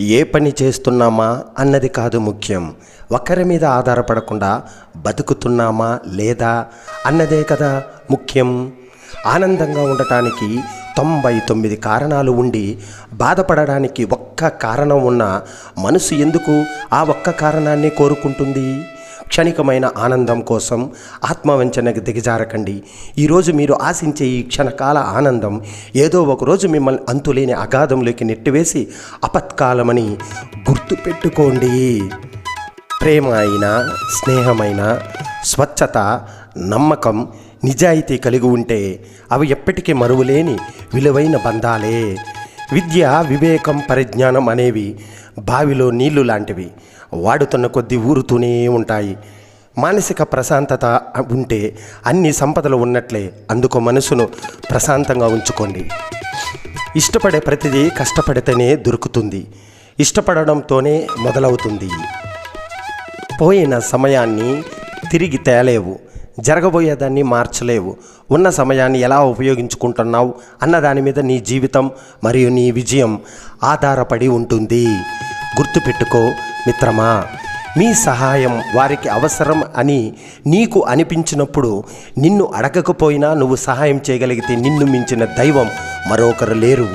ఏ పని చేస్తున్నామా అన్నది కాదు ముఖ్యం. ఒకరి మీద ఆధారపడకుండా బతుకుతున్నామా లేదా అన్నదే కదా ముఖ్యం. ఆనందంగా ఉండటానికి తొంభై తొమ్మిది కారణాలు ఉండి బాధపడడానికి ఒక్క కారణం ఉన్న మనసు ఎందుకు ఆ ఒక్క కారణాన్ని కోరుకుంటుంది? క్షణికమైన ఆనందం కోసం ఆత్మవంచనకు దిగజారకండి. ఈరోజు మీరు ఆశించే ఈ క్షణకాల ఆనందం ఏదో ఒకరోజు మిమ్మల్ని అంతులేని అగాధంలోకి నెట్టివేసి అపత్కాలమని గుర్తుపెట్టుకోండి. ప్రేమ అయినా స్నేహమైన స్వచ్ఛత నమ్మకం నిజాయితీ కలిగి ఉంటే అవి ఎప్పటికీ మరువలేని విలువైన బంధాలే. విద్య వివేకం పరిజ్ఞానం అనేవి బావిలో నీళ్ళు లాంటివి. వాడుతున్న కొద్దీ ఊరుతూనే ఉంటాయి. మానసిక ప్రశాంతత ఉంటే అన్ని సంపదలు ఉన్నట్లే అందుకు మనసును ప్రశాంతంగా ఉంచుకోండి. ఇష్టపడే ప్రతిదీ కష్టపడితేనే దొరుకుతుంది. ఇష్టపడడంతోనే మొదలవుతుంది. పోయిన సమయాన్ని తిరిగి తేలేవు. జరగబోయేదాన్ని మార్చలేవు. ఉన్న సమయాన్ని ఎలా ఉపయోగించుకుంటున్నావు అన్న దాని మీద నీ జీవితం మరియు నీ విజయం ఆధారపడి ఉంటుంది. గుర్తుపెట్టుకో మిత్రమా మీ సహాయం వారికి అవసరం అని నీకు అనిపించినప్పుడు నిన్ను అడగకపోయినా నువ్వు సహాయం చేయగలిగితే నిన్ను మించిన దైవం మరొకరు లేరు.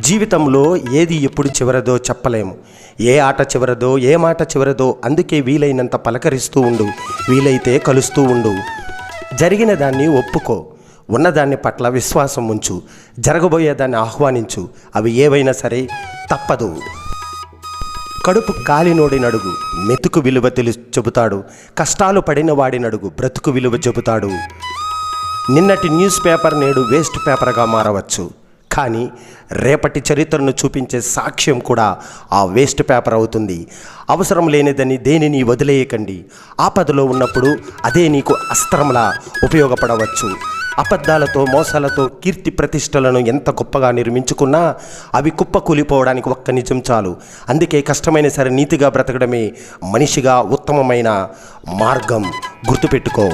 జీవితంలో ఏది ఎప్పుడు చివరదో చెప్పలేము. ఏ ఆట చివరదో ఏ మాట చివరదో అందుకే వీలైనంత పలకరిస్తూ ఉండు వీలైతే కలుస్తూ ఉండు. జరిగిన దాన్ని ఒప్పుకో ఉన్నదాన్ని పట్ల విశ్వాసం ఉంచు జరగబోయేదాన్ని ఆహ్వానించు అవి ఏవైనా సరే తప్పదు. కడుపు కాలినోడినడుగు మెతుకు విలువ తెలు చెబుతాడు కష్టాలు పడిన వాడినడుగు బ్రతుకు విలువ చెబుతాడు. నిన్నటి న్యూస్ పేపర్ నేడు వేస్ట్ పేపర్గా మారవచ్చు. కానీ రేపటి చరిత్రను చూపించే సాక్ష్యం కూడా ఆ వేస్ట్ పేపర్ అవుతుంది. అవసరం లేనిదని దేనిని వదిలేయకండి. ఆపదలో ఉన్నప్పుడు అదే నీకు అస్త్రంలా ఉపయోగపడవచ్చు. అబద్ధాలతో మోసాలతో కీర్తి ప్రతిష్టలను ఎంత గొప్పగా నిర్మించుకున్నా అవి కుప్ప కూలిపోవడానికి ఒక్క నిజం చాలు. అందుకే కష్టమైన సరే నీతిగా బ్రతకడమే మనిషిగా ఉత్తమమైన మార్గం గుర్తుపెట్టుకో.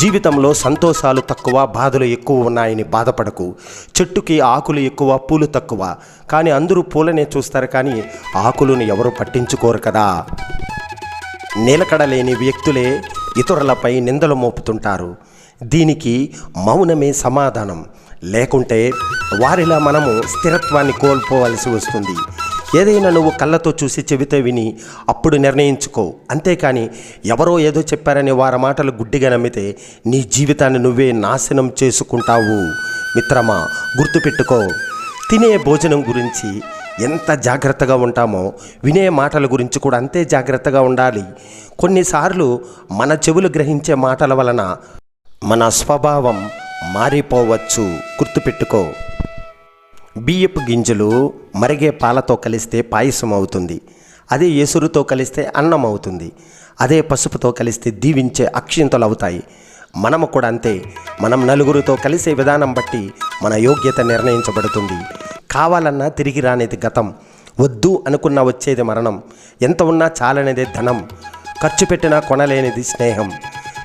జీవితంలో సంతోషాలు తక్కువ బాధలు ఎక్కువ ఉన్నాయని బాధపడకు. చెట్టుకి ఆకులు ఎక్కువ పూలు తక్కువ. కానీ అందరూ పూలనే చూస్తారు కానీ ఆకులను ఎవరు పట్టించుకోరు కదా. నిలకడలేని వ్యక్తులే ఇతరులపై నిందలు మోపుతుంటారు. దీనికి మౌనమే సమాధానం. లేకుంటే వారిలా మనము స్థిరత్వాన్ని కోల్పోవలసి వస్తుంది. ఏదైనా నువ్వు కళ్ళతో చూసి చెబితే విని అప్పుడు నిర్ణయించుకో. అంతేకాని ఎవరో ఏదో చెప్పారని వారి మాటలు గుడ్డిగా నమ్మితే నీ జీవితాన్ని నువ్వే నాశనం చేసుకుంటావు. మిత్రమా గుర్తుపెట్టుకో. తినే భోజనం గురించి ఎంత జాగ్రత్తగా ఉంటామో వినే మాటల గురించి కూడా అంతే జాగ్రత్తగా ఉండాలి. కొన్నిసార్లు మన చెవులు గ్రహించే మాటల వలన మన స్వభావం మారిపోవచ్చు. గుర్తుపెట్టుకో. బియ్యపు గింజలు మరిగే పాలతో కలిస్తే పాయసం అవుతుంది అదే ఎసురుతో కలిస్తే అన్నం అవుతుంది అదే పసుపుతో కలిస్తే దీవించే అక్షింతలు అవుతాయి మనము కూడా అంతే. మనం నలుగురితో కలిసే విధానం బట్టి మన యోగ్యత నిర్ణయించబడుతుంది. కావాలన్నా తిరిగి రానిది గతం. వద్దు అనుకున్నా వచ్చేది మరణం. ఎంత ఉన్నా చాలనేదే ధనం. ఖర్చు పెట్టినా కొనలేనిది స్నేహం.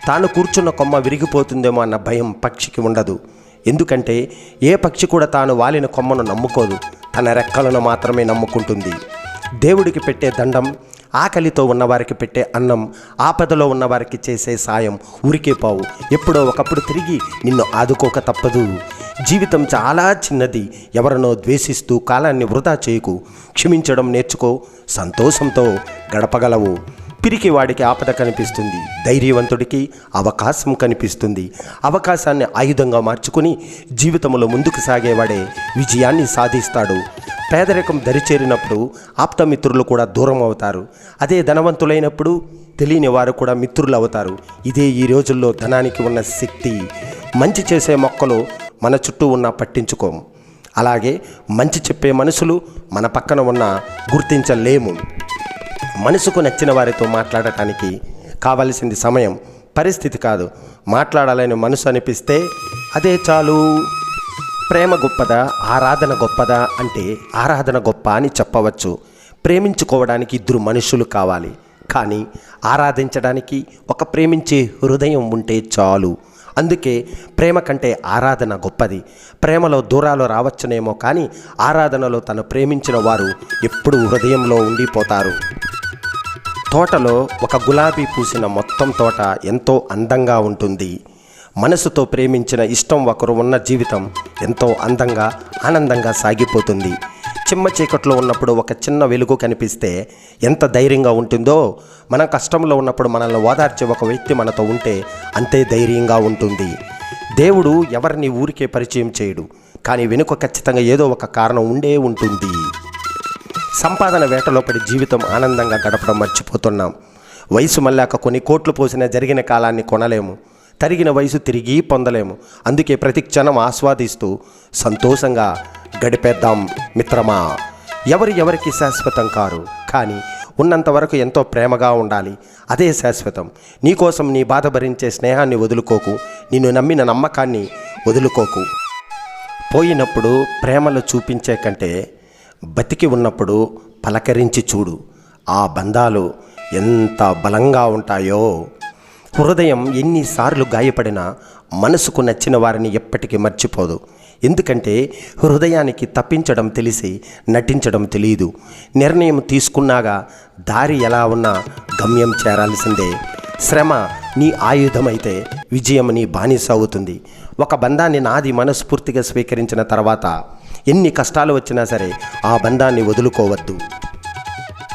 తాను కూర్చున్న కొమ్మ విరిగిపోతుందేమో అన్న భయం పక్షికి ఉండదు. ఎందుకంటే ఏ పక్షి కూడా తాను వాలిన కొమ్మను నమ్ముకోదు. తన రెక్కలను మాత్రమే నమ్ముకుంటుంది. దేవుడికి పెట్టే దండం ఆకలితో ఉన్నవారికి పెట్టే అన్నం ఆపదలో ఉన్నవారికి చేసే సాయం ఊరికే పావు. ఎప్పుడో ఒకప్పుడు తిరిగి నిన్ను ఆదుకోక తప్పదు. జీవితం చాలా చిన్నది. ఎవరినో ద్వేషిస్తూ కాలాన్ని వృధా చేయకు. క్షమించడం నేర్చుకో. సంతోషంతో గడపగలవు. పిరికి వాడికి ఆపద కనిపిస్తుంది. ధైర్యవంతుడికి అవకాశం కనిపిస్తుంది. అవకాశాన్ని ఆయుధంగా మార్చుకుని జీవితంలో ముందుకు సాగేవాడే విజయాన్ని సాధిస్తాడు. పేదరికం దరిచేరినప్పుడు ఆప్తమిత్రులు కూడా దూరం అవుతారు. అదే ధనవంతులైనప్పుడు తెలియని వారు కూడా మిత్రులు అవుతారు. ఇదే ఈ రోజుల్లో ధనానికి ఉన్న శక్తి. మంచి చేసే మొక్కలు మన చుట్టూ ఉన్న పట్టించుకోము అలాగే మంచి చెప్పే మనుషులు మన పక్కన ఉన్న గుర్తించలేము. మనసుకు నచ్చిన వారితో మాట్లాడటానికి కావలసింది సమయం. పరిస్థితి కాదు. మాట్లాడాలని మనసు అనిపిస్తే అదే చాలు. ప్రేమ గొప్పదా? ఆరాధన గొప్పదా? అంటే ఆరాధన గొప్ప అని చెప్పవచ్చు. ప్రేమించుకోవడానికి ఇద్దరు మనుషులు కావాలి. కానీ ఆరాధించడానికి ఒక ప్రేమించే హృదయం ఉంటే చాలు. అందుకే ప్రేమ కంటే ఆరాధన గొప్పది. ప్రేమలో దూరాలు రావచ్చునేమో కానీ ఆరాధనలో తను ప్రేమించిన వారు ఎప్పుడూ హృదయంలో ఉండిపోతారు. తోటలో ఒక గులాబీ పూసిన మొత్తం తోట ఎంతో అందంగా ఉంటుంది. మనసుతో ప్రేమించిన ఇష్టం ఒకరు ఉన్న జీవితం ఎంతో అందంగా ఆనందంగా సాగిపోతుంది. చిమ్మ చీకట్లో ఉన్నప్పుడు ఒక చిన్న వెలుగు కనిపిస్తే ఎంత ధైర్యంగా ఉంటుందో మనం కష్టంలో ఉన్నప్పుడు మనల్ని ఓదార్చే ఒక వ్యక్తి మనతో ఉంటే అంతే ధైర్యంగా ఉంటుంది. దేవుడు ఎవరిని ఊరికే పరిచయం చేయడు కానీ వెనుక ఖచ్చితంగా ఏదో ఒక కారణం ఉండే ఉంటుంది. సంపాదన వేటలో పడి జీవితం ఆనందంగా గడపడం మర్చిపోతున్నాం. వయసు మళ్ళాక కొన్ని కోట్లు పోసినా జరిగిన కాలాన్ని కొనలేము. తరిగిన వయసు తిరిగి పొందలేము. అందుకే ప్రతి క్షణం ఆస్వాదిస్తూ సంతోషంగా గడిపేద్దాం మిత్రమా. ఎవరు ఎవరికి శాశ్వతం కారు. కానీ ఉన్నంత వరకు ఎంతో ప్రేమగా ఉండాలి. అదే శాశ్వతం. నీకోసం నీ బాధ భరించే స్నేహాన్ని వదులుకోకు. నిన్ను నమ్మిన నమ్మకాన్ని వదులుకోకు. పోయినప్పుడు ప్రేమలు చూపించే కంటే బతికి ఉన్నప్పుడు పలకరించి చూడు ఆ బంధాలు ఎంత బలంగా ఉంటాయో. హృదయం ఎన్నిసార్లు గాయపడినా మనసుకు నచ్చిన వారిని ఎప్పటికీ మర్చిపోదు. ఎందుకంటే హృదయానికి తప్పించడం తెలిసి నటించడం తెలియదు. నిర్ణయం తీసుకున్నాగా దారి ఎలా ఉన్నా గమ్యం చేరాల్సిందే. శ్రమ నీ ఆయుధమైతే విజయం నీ బానిస అవుతుంది. ఒక బంధాన్ని నాది మనస్ఫూర్తిగా స్వీకరించిన తర్వాత ఎన్ని కష్టాలు వచ్చినా సరే ఆ బంధాన్ని వదులుకోవద్దు.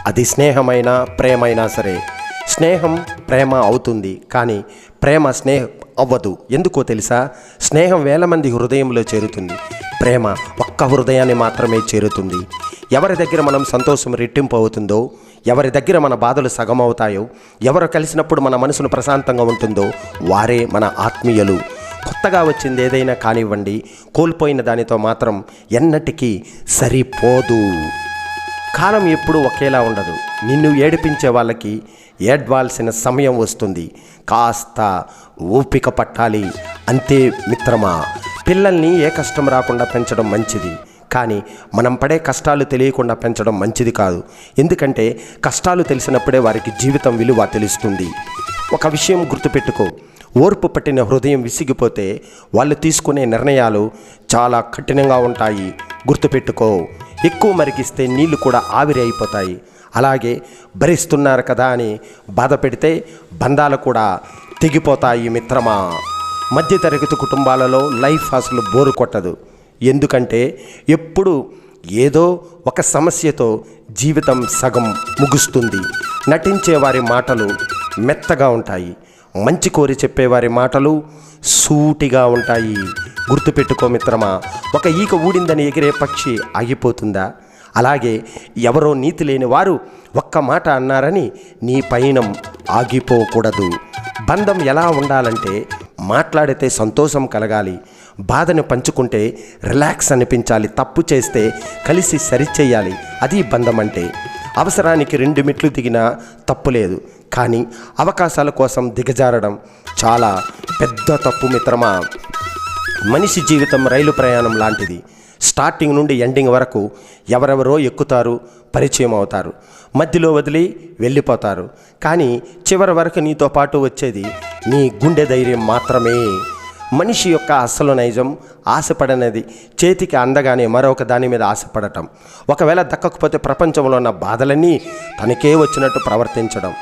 అది స్నేహమైనా ప్రేమైనా సరే స్నేహం ప్రేమ అవుతుంది కానీ ప్రేమ స్నేహం అవ్వదు. ఎందుకో తెలుసా? స్నేహం వేల మంది హృదయంలో చేరుతుంది. ప్రేమ ఒక్క హృదయాన్ని మాత్రమే చేరుతుంది. ఎవరి దగ్గర మనం సంతోషం రెట్టింపు అవుతుందో ఎవరి దగ్గర మన బాధలు సగం అవుతాయో ఎవరు కలిసినప్పుడు మన మనసును ప్రశాంతంగా ఉంటుందో వారే మన ఆత్మీయులు. కొత్తగా వచ్చింది ఏదైనా కానివ్వండి కోల్పోయిన దానితో మాత్రం ఎన్నటికీ సరిపోదు. కాలం ఎప్పుడూ ఒకేలా ఉండదు. నిన్ను ఏడిపించే వాళ్ళకి ఏడ్వాల్సిన సమయం వస్తుంది. కాస్త ఓపిక పట్టాలి. అంతే మిత్రమా? పిల్లల్ని ఏ కష్టం రాకుండా పెంచడం మంచిది. కానీ మనం పడే కష్టాలు తెలియకుండా పెంచడం మంచిది కాదు. ఎందుకంటే కష్టాలు తెలిసినప్పుడే వారికి జీవితం విలువ తెలుస్తుంది. ఒక విషయం గుర్తుపెట్టుకో. ఓర్పు పట్టిన హృదయం విసిగిపోతే వాళ్ళు తీసుకునే నిర్ణయాలు చాలా కఠినంగా ఉంటాయి. గుర్తుపెట్టుకో ఎక్కువ మరిగిస్తే నీళ్ళు కూడా ఆవిరి అయిపోతాయి. అలాగే భరిస్తున్నారు కదా అని బాధ పెడితే బంధాలు కూడా తెగిపోతాయి మిత్రమా. మధ్యతరగతి కుటుంబాలలో లైఫ్ అసలు బోరు కొట్టదు. ఎందుకంటే ఎప్పుడు ఏదో ఒక సమస్యతో జీవితం సగం ముగుస్తుంది. నటించే వారి మాటలు మెత్తగా ఉంటాయి. మంచి కోరి చెప్పేవారి మాటలు సూటిగా ఉంటాయి. గుర్తుపెట్టుకో మిత్రమా ఒక ఈక ఊడిందని ఎగిరే పక్షి ఆగిపోతుందా? అలాగే ఎవరో నీతి లేని వారు ఒక్క మాట అన్నారని నీ పయనం ఆగిపోకూడదు. బంధం ఎలా ఉండాలంటే మాట్లాడితే సంతోషం కలగాలి. బాధను పంచుకుంటే రిలాక్స్ అనిపించాలి. తప్పు చేస్తే కలిసి సరిచేయాలి. అది బంధం అంటే. అవసరానికి రెండు మెట్లు దిగినా తప్పు లేదు. కానీ అవకాశాల కోసం దిగజారడం చాలా పెద్ద తప్పు మిత్రమా? మనిషి జీవితం రైలు ప్రయాణం లాంటిది. స్టార్టింగ్ నుండి ఎండింగ్ వరకు ఎవరెవరో ఎక్కుతారు పరిచయం అవుతారు. మధ్యలో వదిలి వెళ్ళిపోతారు. కానీ చివరి వరకు నీతో పాటు వచ్చేది నీ గుండె ధైర్యం మాత్రమే. మనిషి యొక్క అసలు నైజం ఆశపడనది. చేతికి అందగానే మరొక దాని మీద ఆశపడటం. ఒకవేళ దక్కకపోతే ప్రపంచంలో ఉన్న బాధలన్నీ తనకే వచ్చినట్టు ప్రవర్తించడం.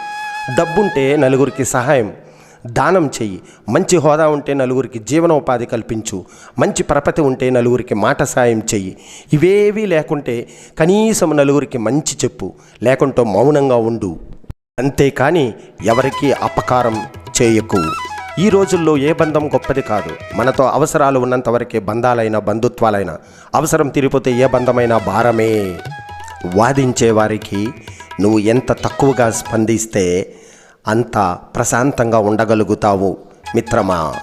డబ్బుంటే నలుగురికి సహాయం. దానం చెయ్యి. మంచి హోదా ఉంటే నలుగురికి జీవనోపాధి కల్పించు. మంచి ప్రపతి ఉంటే నలుగురికి మాట సాయం చెయ్యి. ఇవేవీ లేకుంటే కనీసం నలుగురికి మంచి చెప్పు. లేకుంటే మౌనంగా ఉండు. అంతేకాని ఎవరికి అపకారం చేయకు. ఈ రోజుల్లో ఏ బంధం గొప్పది కాదు. మనతో అవసరాలు ఉన్నంత వరకే బంధాలైన బంధుత్వాలైన అవసరం తీరిపోతే ఏ బంధమైనా భారమే. వాదించే వారికి నువ్వు ఎంత తక్కువగా స్పందిస్తే అంత ప్రశాంతంగా ఉండగలుగుతావు. మిత్రమా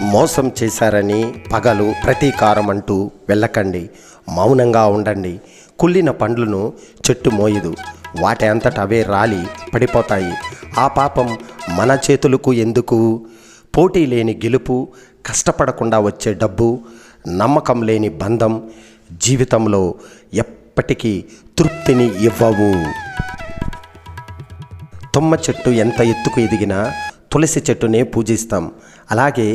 మోసం చేశారని పగలు ప్రతీకారం అంటూ వెళ్ళకండి. మౌనంగా ఉండండి. కుళ్ళిన పండ్లను చెట్టు మోయదు. వాటి అంతట అవే రాలి పడిపోతాయి. ఆ పాపం మన చేతులకు ఎందుకు? పోటీ లేని గెలుపు కష్టపడకుండా వచ్చే డబ్బు నమ్మకం లేని బంధం జీవితంలో ఎప్పటికీ తృప్తిని ఇవ్వవు. తుమ్మ చెట్టు ఎంత ఎత్తుకు ఎదిగినా తులసి చెట్టునే పూజిస్తాం. అలాగే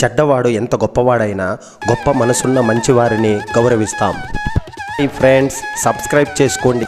చెడ్డవాడు ఎంత గొప్పవాడైనా గొప్ప మనసున్న మంచివారిని గౌరవిస్తాం. ఫ్రెండ్స్ సబ్స్క్రైబ్ చేసుకోండి.